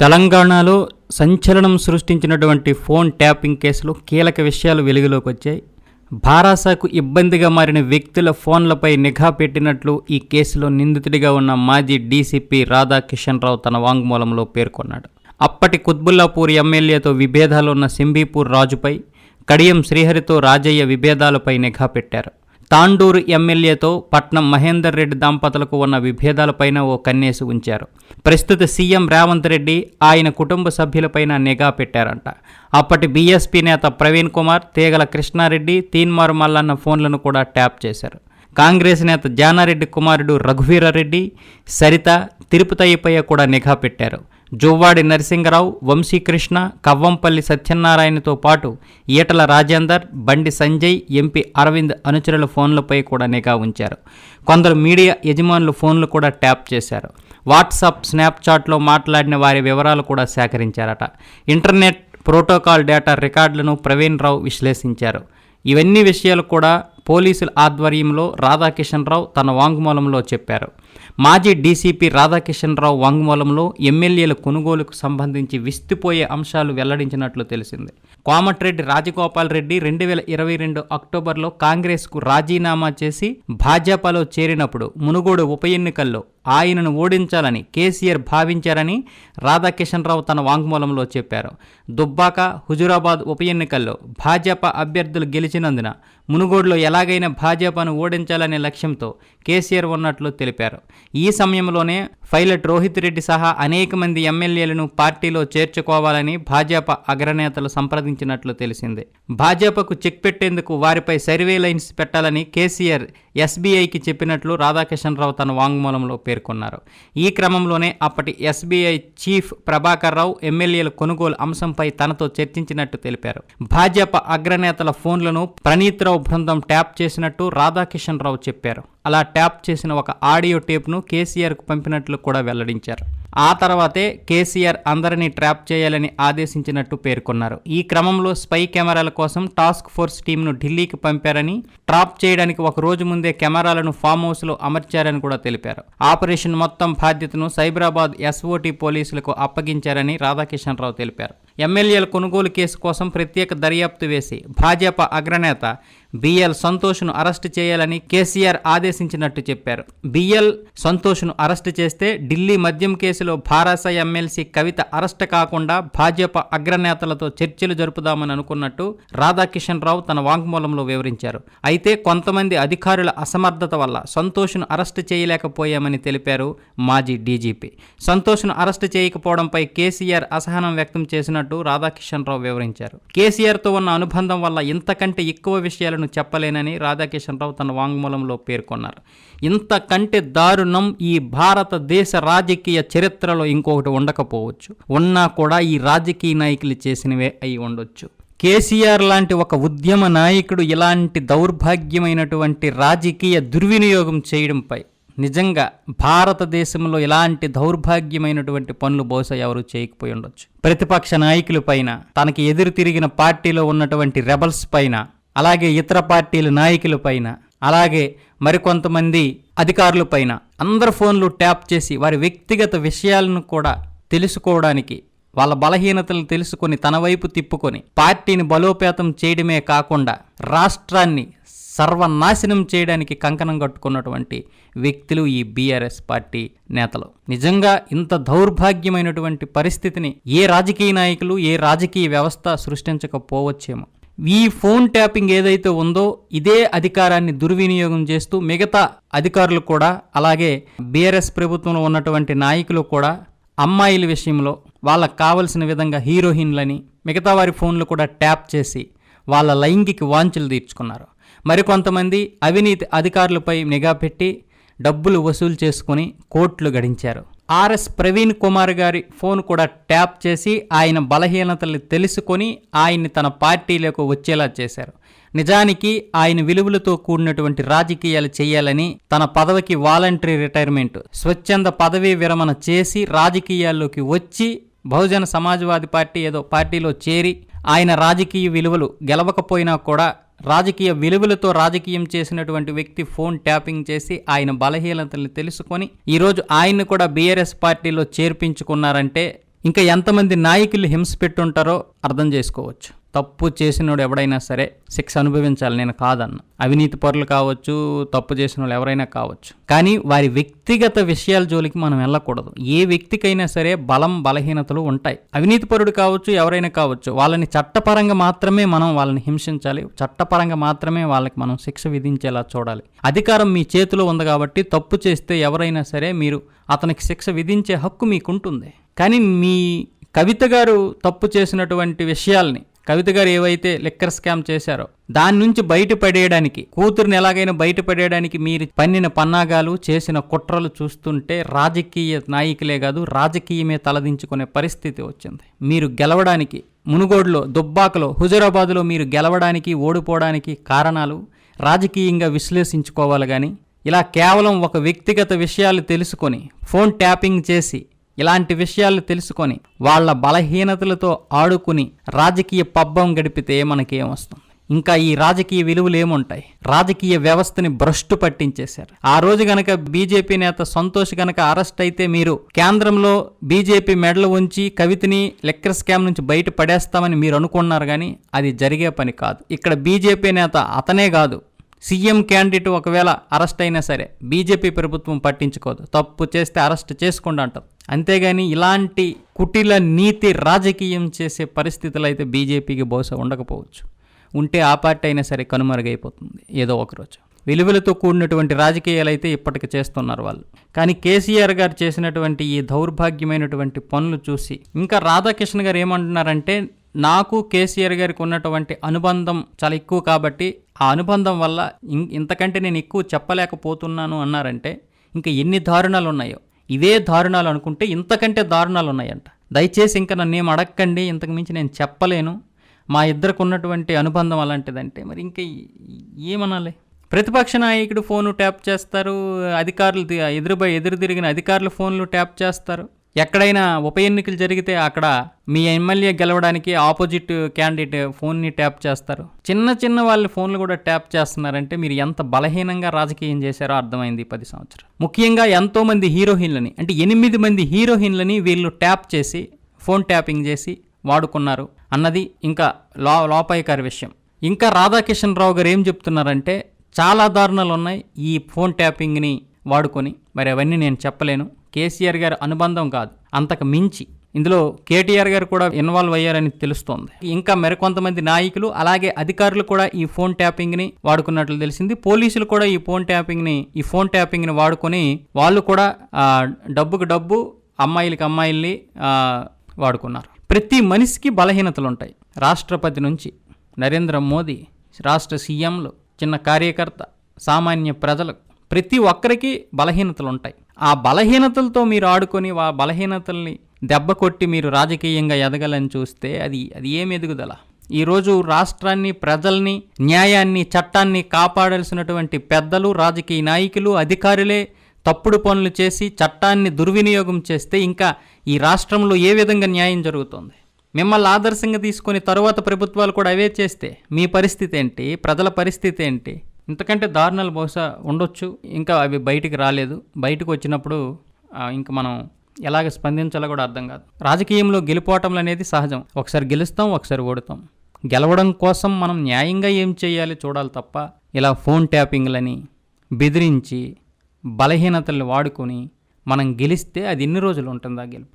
తెలంగాణలో సంచలనం సృష్టించినటువంటి ఫోన్ ట్యాపింగ్ కేసులో కీలక విషయాలు వెలుగులోకి వచ్చాయి. భారాసాకు ఇబ్బందిగా మారిన వ్యక్తుల ఫోన్లపై నిఘా పెట్టినట్లు ఈ కేసులో నిందితుడిగా ఉన్న మాజీ డీసీపీ రాధాకిషన్ రావు తన వాంగ్మూలంలో పేర్కొన్నాడు. అప్పటి కుత్బుల్లాపూర్ ఎమ్మెల్యేతో విభేదాలు ఉన్న సింబీపూర్ రాజుపై కడియం శ్రీహరితో రాజయ్య విభేదాలపై నిఘా పెట్టారు. తాండూరు ఎమ్మెల్యేతో పట్నం మహేందర్ రెడ్డి దంపతులకు ఉన్న విభేదాలపైన ఓ కన్నేసి ఉంచారు. ప్రస్తుత సీఎం రేవంత్ రెడ్డి ఆయన కుటుంబ సభ్యులపైన నిఘా పెట్టారంట. అప్పటి బీఎస్పీ నేత ప్రవీణ్ కుమార్ తీగల కృష్ణారెడ్డి తీన్మారు మల్లన్న ఫోన్లను కూడా ట్యాప్ చేశారు. కాంగ్రెస్ నేత జానారెడ్డి కుమారుడు రఘువీరారెడ్డి సరిత తిరుపతయ్యపై కూడా నిఘా పెట్టారు. జువ్వాడి నరసింగరావు వంశీకృష్ణ కవ్వంపల్లి సత్యనారాయణతో పాటు ఈటల రాజేందర్ బండి సంజయ్ ఎంపీ అరవింద్ అనుచరుల ఫోన్లపై కూడా నిఘా ఉంచారు. కొందరు మీడియా యజమానుల ఫోన్లు కూడా ట్యాప్ చేశారు. వాట్సాప్ స్నాప్చాట్లో మాట్లాడిన వారి వివరాలు కూడా సేకరించారట. ఇంటర్నెట్ ప్రోటోకాల్ డేటా రికార్డులను ప్రవీణ్ రావు విశ్లేషించారు. ఇవన్నీ విషయాలు కూడా పోలీసుల ఆధ్వర్యంలో రాధాకిషన్ రావు తన వాంగ్మూలంలో చెప్పారు. మాజీ డీసీపీ రాధాకిషన్ రావు వాంగ్మూలంలో ఎమ్మెల్యేల కొనుగోలుకు సంబంధించి విస్తుపోయే అంశాలు వెల్లడించినట్లు తెలిసింది. కోమటిరెడ్డి రాజగోపాల్ రెడ్డి రెండు వేల ఇరవై రెండు అక్టోబర్లో కాంగ్రెస్కు రాజీనామా చేసి భాజపాలో చేరినప్పుడు మునుగోడు ఉప ఎన్నికల్లో ఆయనను ఓడించాలని కేసీఆర్ భావించారని రాధాకిషన్ రావు తన వాంగ్మూలంలో చెప్పారు. దుబ్బాక హుజురాబాద్ ఉప ఎన్నికల్లో భాజపా అభ్యర్థులు గెలిచినందున మునుగోడులో ఎలాగైనా భాజపాను ఓడించాలనే లక్ష్యంతో కేసీఆర్ ఉన్నట్లు తెలిపారు. ఈ సమయంలోనే పైలట్ రోహిత్ రెడ్డి సహా అనేక మంది ఎమ్మెల్యేలను పార్టీలో చేర్చుకోవాలని భాజపా అగ్రనేతలు సంప్రదించినట్లు తెలిసింది. భాజపాకు చెక్ పెట్టేందుకు వారిపై సర్వేలైన్స్ పెట్టాలని కేసీఆర్ ఎస్బీఐకి చెప్పినట్లు రాధాకిషన్ రావు తన వాంగ్మూలంలో పేర్కొన్నారు. ఈ క్రమంలోనే అప్పటి ఎస్బీఐ చీఫ్ ప్రభాకర్ రావు ఎమ్మెల్యేల కొనుగోలు అంశంపై తనతో చర్చించినట్టు తెలిపారు. భాజపా అగ్రనేతల ఫోన్లను ప్రణీత్ రావు బృందం ట్యాప్ చేసినట్టు రాధాకిషన్ రావు చెప్పారు. అలా ట్యాప్ చేసిన ఒక ఆడియో టేప్ను కేసీఆర్కు పంపినట్లు కూడా వెల్లడించారు. ఆ తర్వాతే కేసీఆర్ అందరినీ ట్రాప్ చేయాలని ఆదేశించినట్టు పేర్కొన్నారు. ఈ క్రమంలో స్పై కెమెరాల కోసం టాస్క్ ఫోర్స్ టీంను ఢిల్లీకి పంపారని ట్రాప్ చేయడానికి ఒక రోజు ముందే కెమెరాలను ఫామ్ హౌస్లో అమర్చారని కూడా తెలిపారు. ఆపరేషన్ మొత్తం బాధ్యతను సైబరాబాద్ ఎస్ఓటీ పోలీసులకు అప్పగించారని రాధాకిషన్ రావు తెలిపారు. ఎమ్మెల్యేల కొనుగోలు కేసు కోసం ప్రత్యేక దర్యాప్తు వేసి భాజపా అగ్రనేత బిఎల్ సంతోష్ను అరెస్టు చేయాలని కేసీఆర్ ఆదేశించినట్టు చెప్పారు. బిఎల్ సంతోష్ను అరెస్టు చేస్తే ఢిల్లీ మద్యం కేసులో భారాస ఎమ్మెల్సీ కవిత అరెస్ట్ కాకుండా భాజపా అగ్రనేతలతో చర్చలు జరుపుదామని అనుకున్నట్టు రాధాకిషన్ రావు తన వాంగ్మూలంలో వివరించారు. అయితే కొంతమంది అధికారుల అసమర్థత వల్ల సంతోష్ను అరెస్టు చేయలేకపోయామని తెలిపారు మాజీ డీజీపీ. సంతోష్ను అరెస్టు చేయకపోవడంపై కేసీఆర్ అసహనం వ్యక్తం చేసినట్టు రాధాకిషన్ రావు వివరించారు. కేసీఆర్తో ఉన్న అనుబంధం వల్ల ఇంతకంటే ఎక్కువ విషయాలను చెప్పలేనని రాధాకిషన్ రావు తన వాంగ్మూలంలో పేర్కొన్నారు. ఇంతకంటే దారుణం ఈ భారతదేశ రాజకీయ చరిత్రలో ఇంకొకటి ఉండకపోవచ్చు. ఉన్నా కూడా ఈ రాజకీయ నాయకులు చేసినవే అయి ఉండొచ్చు. కేసీఆర్ లాంటి ఒక ఉద్యమ నాయకుడు ఇలాంటి దౌర్భాగ్యమైనటువంటి రాజకీయ దుర్వినియోగం చేయడంపై నిజంగా భారతదేశంలో ఇలాంటి దౌర్భాగ్యమైనటువంటి పనులు బహుశా ఎవరు చేయకపోయి ఉండొచ్చు. ప్రతిపక్ష నాయకుల పైన తనకి ఎదురు తిరిగిన పార్టీలో ఉన్నటువంటి రెబల్స్ పైన అలాగే ఇతర పార్టీల నాయకుల పైన అలాగే మరికొంతమంది అధికారుల పైన అందరి ఫోన్లు ట్యాప్ చేసి వారి వ్యక్తిగత విషయాలను కూడా తెలుసుకోవడానికి వాళ్ళ బలహీనతలు తెలుసుకొని తన వైపు తిప్పుకొని పార్టీని బలోపేతం చేయడమే కాకుండా రాష్ట్రాన్ని సర్వనాశనం చేయడానికి కంకణం కట్టుకున్నటువంటి వ్యక్తులు ఈ బీఆర్ఎస్ పార్టీ నేతలు. నిజంగా ఇంత దౌర్భాగ్యమైనటువంటి పరిస్థితిని ఏ రాజకీయ నాయకులు ఏ రాజకీయ వ్యవస్థ సృష్టించకపోవచ్చేమో. ఈ ఫోన్ ట్యాపింగ్ ఏదైతే ఉందో ఇదే అధికారాన్ని దుర్వినియోగం చేస్తూ మిగతా అధికారులు కూడా అలాగే బీఆర్ఎస్ ప్రభుత్వంలో ఉన్నటువంటి నాయకులు కూడా అమ్మాయిల విషయంలో వాళ్ళకు కావలసిన విధంగా హీరోయిన్లని మిగతా వారి ఫోన్లు కూడా ట్యాప్ చేసి వాళ్ళ లైంగిక వాంఛలు తీర్చుకున్నారు. మరికొంతమంది అవినీతి అధికారులపై నిఘా పెట్టి డబ్బులు వసూలు చేసుకుని కోట్లు గడించారు. ఆర్ఎస్ ప్రవీణ్ కుమార్ గారి ఫోన్ కూడా ట్యాప్ చేసి ఆయన బలహీనతలు తెలుసుకొని ఆయన్ని తన పార్టీలోకి వచ్చేలా చేశారు. నిజానికి ఆయన విలువలతో కూడినటువంటి రాజకీయాలు చేయాలని తన పదవికి వాలంటరీ రిటైర్మెంట్ స్వచ్ఛంద పదవీ విరమణ చేసి రాజకీయాల్లోకి వచ్చి బహుజన సమాజ్వాదీ పార్టీ ఏదో పార్టీలో చేరి ఆయన రాజకీయ విలువలు గెలవకపోయినా కూడా రాజకీయ విలువలతో రాజకీయం చేసినటువంటి వ్యక్తి ఫోన్ ట్యాపింగ్ చేసి ఆయన బలహీనతల్ని తెలుసుకొని ఈరోజు ఆయన్ని కూడా బీఆర్ఎస్ పార్టీలో చేర్పించుకున్నారంటే ఇంకా ఎంతమంది నాయకులు హింస పెట్టుంటారో అర్థం చేసుకోవచ్చు. తప్పు చేసినోడు ఎవడైనా సరే శిక్ష అనుభవించాలి నేను కాదన్న. అవినీతి పరులు కావచ్చు తప్పు చేసిన వాళ్ళు ఎవరైనా కావచ్చు. కానీ వారి వ్యక్తిగత విషయాల జోలికి మనం వెళ్ళకూడదు. ఏ వ్యక్తికైనా సరే బలం బలహీనతలు ఉంటాయి. అవినీతి పరుడు కావచ్చు ఎవరైనా కావచ్చు వాళ్ళని చట్టపరంగా మాత్రమే మనం వాళ్ళని హింసించాలి. చట్టపరంగా మాత్రమే వాళ్ళకి మనం శిక్ష విధించేలా చూడాలి. అధికారం మీ చేతిలో ఉంది కాబట్టి తప్పు చేస్తే ఎవరైనా సరే మీరు అతనికి శిక్ష విధించే హక్కు మీకుంటుంది. కానీ మీ కవిత గారు తప్పు చేసినటువంటి విషయాల్ని కవిత గారు ఏవైతే లిక్కర్ స్కామ్ చేశారో దాని నుంచి బయటపడేయడానికి కూతురుని ఎలాగైనా బయటపడేయడానికి మీరు పన్నిన పన్నాగాలు చేసిన కుట్రలు చూస్తుంటే రాజకీయ నాయకులే కాదు రాజకీయమే తలదించుకునే పరిస్థితి వచ్చింది. మీరు గెలవడానికి మునుగోడులో దుబ్బాకలో హుజరాబాద్లో మీరు గెలవడానికి ఓడిపోవడానికి కారణాలు రాజకీయంగా విశ్లేషించుకోవాలి కానీ ఇలా కేవలం ఒక వ్యక్తిగత విషయాలు తెలుసుకొని ఫోన్ ట్యాపింగ్ చేసి ఇలాంటి విషయాలు తెలుసుకొని వాళ్ళ బలహీనతలతో ఆడుకుని రాజకీయ పబ్బం గడిపితే మనకేం వస్తుంది? ఇంకా ఈ రాజకీయ విలువలు ఏముంటాయి? రాజకీయ వ్యవస్థని భ్రష్టు పట్టించేశారు. ఆ రోజు గనక బీజేపీ నేత సంతోష్ గనక అరెస్ట్ అయితే మీరు కేంద్రంలో బీజేపీ మెడలు ఉంచి కవితని లెక్కర్ స్కామ్ నుంచి బయట పడేస్తామని మీరు అనుకున్నారు కానీ అది జరిగే పని కాదు. ఇక్కడ బీజేపీ నేత అతనే కాదు. సీఎం క్యాండిడేట్ ఒకవేళ అరెస్ట్ అయినా సరే బీజేపీ ప్రభుత్వం పట్టించుకోదు. తప్పు చేస్తే అరెస్ట్ చేసుకోండి అంటారు. అంతేగాని ఇలాంటి కుటిల నీతి రాజకీయం చేసే పరిస్థితులు అయితే బీజేపీకి బహుశా ఉండకపోవచ్చు. ఉంటే ఆ పార్టీ అయినా సరే కనుమరుగైపోతుంది ఏదో ఒకరోజు విలువలతో కూడినటువంటి రాజకీయాలు అయితే ఇప్పటికి చేస్తున్నారు వాళ్ళు. కానీ కేసీఆర్ గారు చేసినటువంటి ఈ దౌర్భాగ్యమైనటువంటి పనులు చూసి ఇంకా రాధాకృష్ణ గారు ఏమంటున్నారంటే నాకు కేసీఆర్ గారికి ఉన్నటువంటి అనుబంధం చాలా ఎక్కువ కాబట్టి ఆ అనుబంధం వల్ల ఇం- ఇంతకంటే నేను ఎక్కువ చెప్పలేకపోతున్నాను అన్నారంటే ఇంకా ఎన్ని దారుణాలు ఉన్నాయో ఇవే దారుణాలు అనుకుంటే ఇంతకంటే దారుణాలు ఉన్నాయంట. దయచేసి ఇంకా నన్ను ఏం అడగండి ఇంతకు మించి నేను చెప్పలేను. మా ఇద్దరికి ఉన్నటువంటి అనుబంధం అలాంటిదంటే మరి ఇంకా ఏమనాలి? ప్రతిపక్ష నాయకుడు ఫోను ట్యాప్ చేస్తారు అధికారులు ఎదురుబై ఎదురు తిరిగిన అధికారులు ఫోన్లు ట్యాప్ చేస్తారు. ఎక్కడైనా ఉప ఎన్నికలు జరిగితే అక్కడ మీ ఎమ్మెల్యే గెలవడానికి ఆపోజిట్ క్యాండిడేట్ ఫోన్ని ట్యాప్ చేస్తారు. చిన్న చిన్న వాళ్ళ ఫోన్లు కూడా ట్యాప్ చేస్తున్నారంటే మీరు ఎంత బలహీనంగా రాజకీయం చేశారో అర్థమైంది పది సంవత్సరాలు. ముఖ్యంగా ఎంతో మంది హీరోయిన్లని అంటే ఎనిమిది మంది హీరోయిన్లని వీళ్ళు ట్యాప్ చేసి ఫోన్ ట్యాపింగ్ చేసి వాడుకున్నారు. అన్నది ఇంకా లో లోపాయకారి విషయం. ఇంకా రాధాకిషన్ రావు గారు ఏం చెప్తున్నారంటే చాలా దారుణాలు ఉన్నాయి ఈ ఫోన్ ట్యాపింగ్ని వాడుకొని. మరి అవన్నీ నేను చెప్పలేను. కేసీఆర్ గారి అనుబంధం కాదు అంతకు మించి. ఇందులో కేటీఆర్ గారు కూడా ఇన్వాల్వ్ అయ్యారని తెలుస్తోంది. ఇంకా మరికొంతమంది నాయకులు అలాగే అధికారులు కూడా ఈ ఫోన్ ట్యాపింగ్ని వాడుకున్నట్లు తెలిసింది. పోలీసులు కూడా ఈ ఫోన్ ట్యాపింగ్ని ఈ ఫోన్ ట్యాపింగ్ని వాడుకొని వాళ్ళు కూడా డబ్బుకు డబ్బు అమ్మాయిలకి అమ్మాయిల్ని వాడుకున్నారు. ప్రతి మనిషికి బలహీనతలు ఉంటాయి. రాష్ట్రపతి నుంచి నరేంద్ర మోదీ రాష్ట్ర సీఎంలు చిన్న కార్యకర్త సామాన్య ప్రజలు ప్రతి ఒక్కరికి బలహీనతలు ఉంటాయి. ఆ బలహీనతలతో మీరు ఆడుకొని ఆ బలహీనతల్ని దెబ్బ కొట్టి మీరు రాజకీయంగా ఎదగాలని చూస్తే అది అది ఏం ఎదుగుదల? ఈరోజు రాష్ట్రాన్ని ప్రజల్ని న్యాయాన్ని చట్టాన్ని కాపాడాల్సినటువంటి పెద్దలు రాజకీయ నాయకులు అధికారులే తప్పుడు పనులు చేసి చట్టాన్ని దుర్వినియోగం చేస్తే ఇంకా ఈ రాష్ట్రంలో ఏ విధంగా న్యాయం జరుగుతుంది? మిమ్మల్ని ఆదర్శంగా తీసుకొని తరువాత ప్రభుత్వాలు కూడా అవే చేస్తే మీ పరిస్థితి ఏంటి? ప్రజల పరిస్థితి ఏంటి? ఇంతకంటే దారుణాలు బహుశా ఉండొచ్చు. ఇంకా అవి బయటికి రాలేదు. బయటకు వచ్చినప్పుడు ఇంక ఇంకా మనం ఎలాగ స్పందించాలో కూడా అర్థం కాదు. రాజకీయంలో గెలిపోవటం అనేది సహజం. ఒకసారి గెలుస్తాం ఒకసారి ఓడుతాం. గెలవడం కోసం మనం న్యాయంగా ఏం చేయాలి చూడాలి తప్ప ఇలా ఫోన్ ట్యాపింగ్లని బెదిరించి బలహీనతల్ని వాడుకొని మనం గెలిస్తే అది ఎన్ని రోజులు ఉంటుందా గెలుపు?